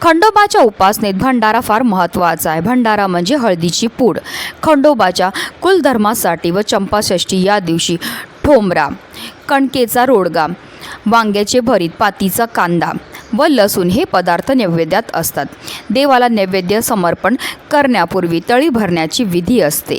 खंडोबाच्या उपासनेत भंडारा फार महत्त्वाचा आहे. भंडारा म्हणजे हळदीची पूड. खंडोबाच्या कुलधर्मासाठी व चंपाषष्ठी या दिवशी ठोंबरा कणकेचा रोडगा वांग्याचे भरीत पातीचा कांदा व लसूण हे पदार्थ नैवेद्यात असतात. देवाला नैवेद्य समर्पण करण्यापूर्वी तळी भरण्याची विधी असते.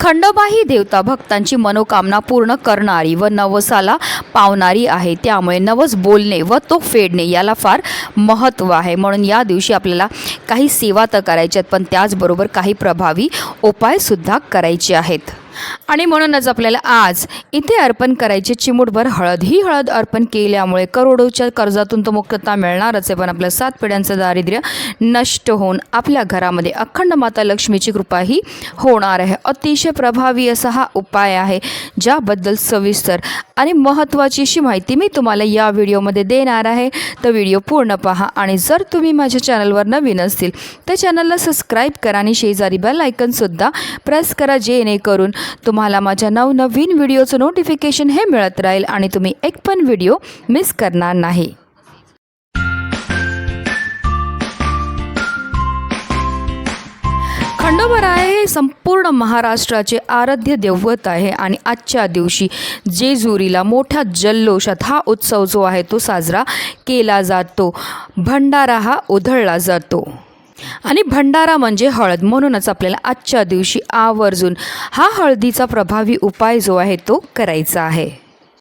खंडोबा ही देवता भक्तांची मनोकामना पूर्ण करणारी व नवसाला पावणारी आहे. त्यामुळे नवस बोलणे व तो फेडणे याला फार महत्त्व आहे. म्हणून या दिवशी आपल्याला काही सेवा तर करायच्यात पण त्याचबरोबर काही प्रभावी उपायसुद्धा करायचे आहेत. आणि म्हणूनच आपल्याला आज इथे अर्पण करायचे चिमूटभर हळद. ही हळद अर्पण केल्यामुळे करोडोच्या कर्जातून तो मुक्तता मिळणारच आहे पण आपल्या सात पिढ्यांचं दारिद्र्य नष्ट होऊन आपल्या घरामध्ये अखंड माता लक्ष्मीची कृपाही होणार आहे. अतिशय प्रभावी असा हा उपाय आहे ज्याबद्दल सविस्तर आणि महत्त्वाची अशी माहिती मी तुम्हाला या व्हिडिओमध्ये देणार आहे. तर व्हिडिओ पूर्ण पहा आणि जर तुम्ही माझ्या चॅनलवर नवीन असतील तर चॅनलला सबस्क्राईब करा आणि शेजारी बेल आयकनसुद्धा प्रेस करा जेणेकरून तुम्हाला माझ्या नवनवीन व्हिडिओचं नोटिफिकेशन हे मिळत राहील आणि तुम्ही एक पण व्हिडिओ मिस करणार नाही. खंडोबराय हे संपूर्ण महाराष्ट्राचे आराध्य दैवत आहे आणि आजच्या दिवशी जेजुरीला मोठ्या जल्लोषात हा उत्सव जो आहे तो साजरा केला जातो. भंडारा हा उधळला जातो. आणि भंडारा म्हणजे हळद. म्हणूनच आपल्याला आजच्या दिवशी आवर्जून हा हळदीचा प्रभावी उपाय जो आहे तो करायचा आहे.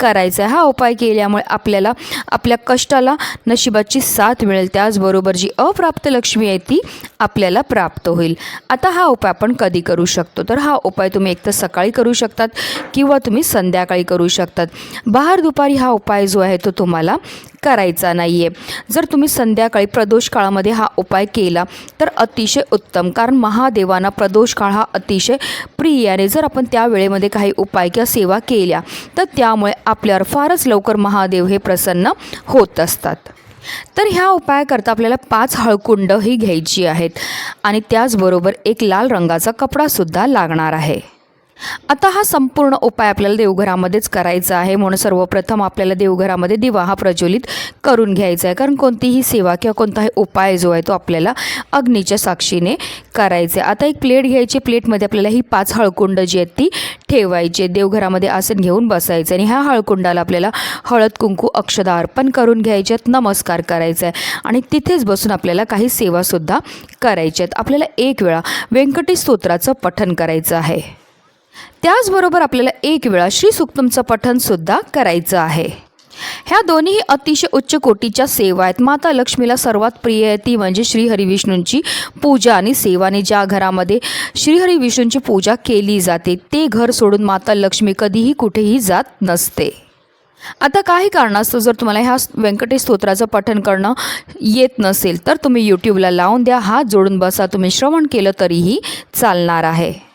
करायचा आहे. हा उपाय केल्यामुळे आपल्याला आपल्या कष्टाला नशिबाची साथ मिळेल. त्याचबरोबर जी अप्राप्त लक्ष्मी आहे ती आपल्याला प्राप्त होईल. आता हा उपाय आपण कधी करू शकतो? तर हा उपाय तुम्ही एकतर सकाळी करू शकतात किंवा तुम्ही संध्याकाळी करू शकतात. बाहेर दुपारी हा उपाय जो आहे तो तुम्हाला करायचा नाही आहे जर तुम्ही संध्याकाळी प्रदोष काळामध्ये हा उपाय केला तर अतिशय उत्तम. कारण महादेवांना प्रदोष काळ हा अतिशय प्रिय आहे. जर आपण त्या वेळेमध्ये काही उपाय किंवा सेवा केल्या तर त्यामुळे आपल्यावर फारच लवकर महादेव हे प्रसन्न होत असतात. तर ह्या उपायाकरता आपल्याला पाच हळकुंड ही घ्यायची आहेत. आणि त्याचबरोबर एक लाल रंगाचा कपडासुद्धा लागणार आहे. आता हा संपूर्ण उपाय आपल्याला देवघरामध्येच करायचा आहे. म्हणून सर्वप्रथम आपल्याला देवघरामध्ये दिवा हा प्रज्वलित करून घ्यायचा आहे. कारण कोणतीही सेवा किंवा कोणताही उपाय जो आहे तो आपल्याला अग्नीच्या साक्षीने करायचा आहे. आता एक प्लेट घ्यायची. प्लेटमध्ये आपल्याला ही पाच हळकुंड जी आहेत ती ठेवायची आहेत. देवघरामध्ये आसन घेऊन बसायचं आणि ह्या हळकुंडाला आपल्याला हळद कुंकू अक्षदा अर्पण करून घ्यायचे आहेत. नमस्कार करायचा आहे. आणि तिथेच बसून आपल्याला काही सेवासुद्धा करायच्या आहेत. आपल्याला एक वेळा व्यंकटेश स्तोत्राचं पठण करायचं आहे. त्याचबरोबर आपल्याला एक वेळा श्री सुक्तमचं पठणसुद्धा करायचं आहे. ह्या दोन्ही अतिशय उच्च कोटीच्या सेवा आहेत. माता लक्ष्मीला सर्वात प्रिय आहे ती म्हणजे श्रीहरी विष्णूंची पूजा आणि सेवा आणि ज्या घरामध्ये श्रीहरी विष्णूंची पूजा केली जाते ते घर सोडून माता लक्ष्मी कधीही कुठेही जात नसते. आता काही कारणास्तव जर तुम्हाला ह्या व्यंकटेश स्तोत्राचं पठण करणं येत नसेल तर तुम्ही यूट्यूबला लावून द्या. हात जोडून बसा. तुम्ही श्रवण केलं तरीही चालणार आहे.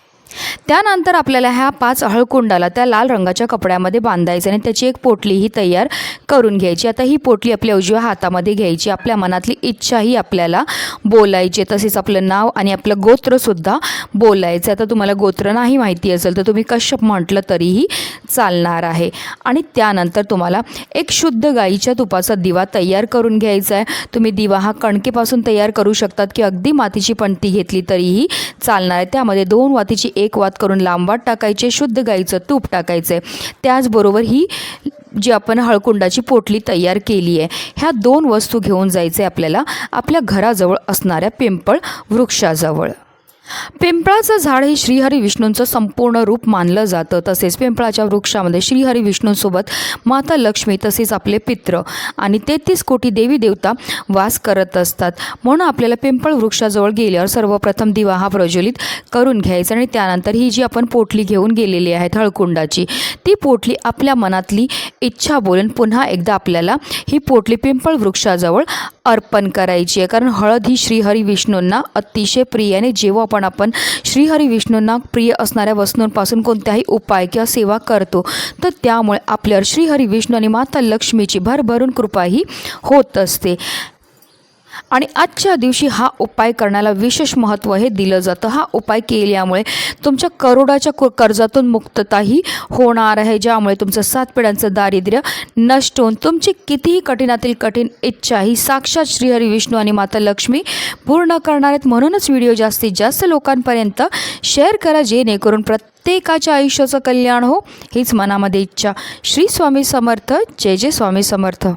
त्यानंतर आपल्याला ह्या पाच हळकुंडाला त्या लाल रंगाच्या कपड्यामध्ये बांधायचं आणि त्याची एक पोटलीही तयार करून घ्यायची. आता ही पोटली आपल्या उजव्या हातामध्ये घ्यायची. आपल्या मनातली इच्छाही आपल्याला बोलायची. तसेच आपलं नाव आणि आपलं गोत्रसुद्धा बोलायचं. आता तुम्हाला गोत्र नाही माहिती असेल तर तुम्ही कश्यप म्हटलं तरीही चालणार आहे. आणि त्यानंतर तुम्हाला एक शुद्ध गाईच्या तुपाचा दिवा तयार करून घ्यायचा आहे. तुम्ही दिवा हा कणकेपासून तयार करू शकतात की अगदी मातीची पणती घेतली तरीही चालणार आहे. त्यामध्ये दोन वातीची एक वात करून लांबवात टाकायचे शुद्ध गाईचं तूप टाकायचं. आहे त्याचबरोबर ही जी आपण हळकुंडाची पोटली तयार केली आहे ह्या दोन वस्तू घेऊन जायचे आपल्याला आपल्या घराजवळ असणाऱ्या पिंपळ वृक्षाजवळ. पिंपळाचं झाड हे श्रीहरी विष्णूंचं संपूर्ण रूप मानलं जातं. तसेच पिंपळाच्या वृक्षामध्ये श्रीहरी विष्णूंसोबत माता लक्ष्मी तसेच आपले पित्र आणि तेहतीस कोटी देवी देवता वास करत असतात. म्हणून आपल्याला पिंपळ वृक्षाजवळ गेल्यावर सर्वप्रथम दिवा हा प्रज्वलित करून घ्यायचा आणि त्यानंतर ही जी आपण पोटली घेऊन गेलेली आहे हळकुंडाची ती पोटली आपल्या मनातली इच्छा बोलून पुन्हा एकदा आपल्याला ही पोटली पिंपळ वृक्षाजवळ अर्पण करायची आहे. कारण हळद ही श्रीहरी विष्णूंना अतिशय प्रिय आणि जेव्हा पण आपण श्रीहरी विष्णूंना प्रिय असणाऱ्या वस्तूंपासून कोणत्याही उपाय किंवा सेवा करतो. तर त्यामुळे आपल्यावर श्रीहरी विष्णू आणि माता लक्ष्मीची भरभरून कृपाही होत असते. आणि आजच्या दिवशी हा उपाय करण्याला विशेष महत्त्व हे दिलं जातं. हा उपाय केल्यामुळे तुमच्या करोडाच्या कर्जातून मुक्तताही होणार आहे ज्यामुळे तुमचं सात पिढ्यांचं दारिद्र्य नष्ट होऊन तुमची कितीही कठीणातील कठीण इच्छा ही साक्षात श्रीहरी विष्णू आणि माता लक्ष्मी पूर्ण करणार आहेत. म्हणूनच व्हिडिओ जास्तीत जास्त लोकांपर्यंत शेअर करा जेणेकरून प्रत्येकाच्या आयुष्याचं कल्याण हो. हीच मनामध्ये इच्छा. श्री स्वामी समर्थ. जय जय स्वामी समर्थ.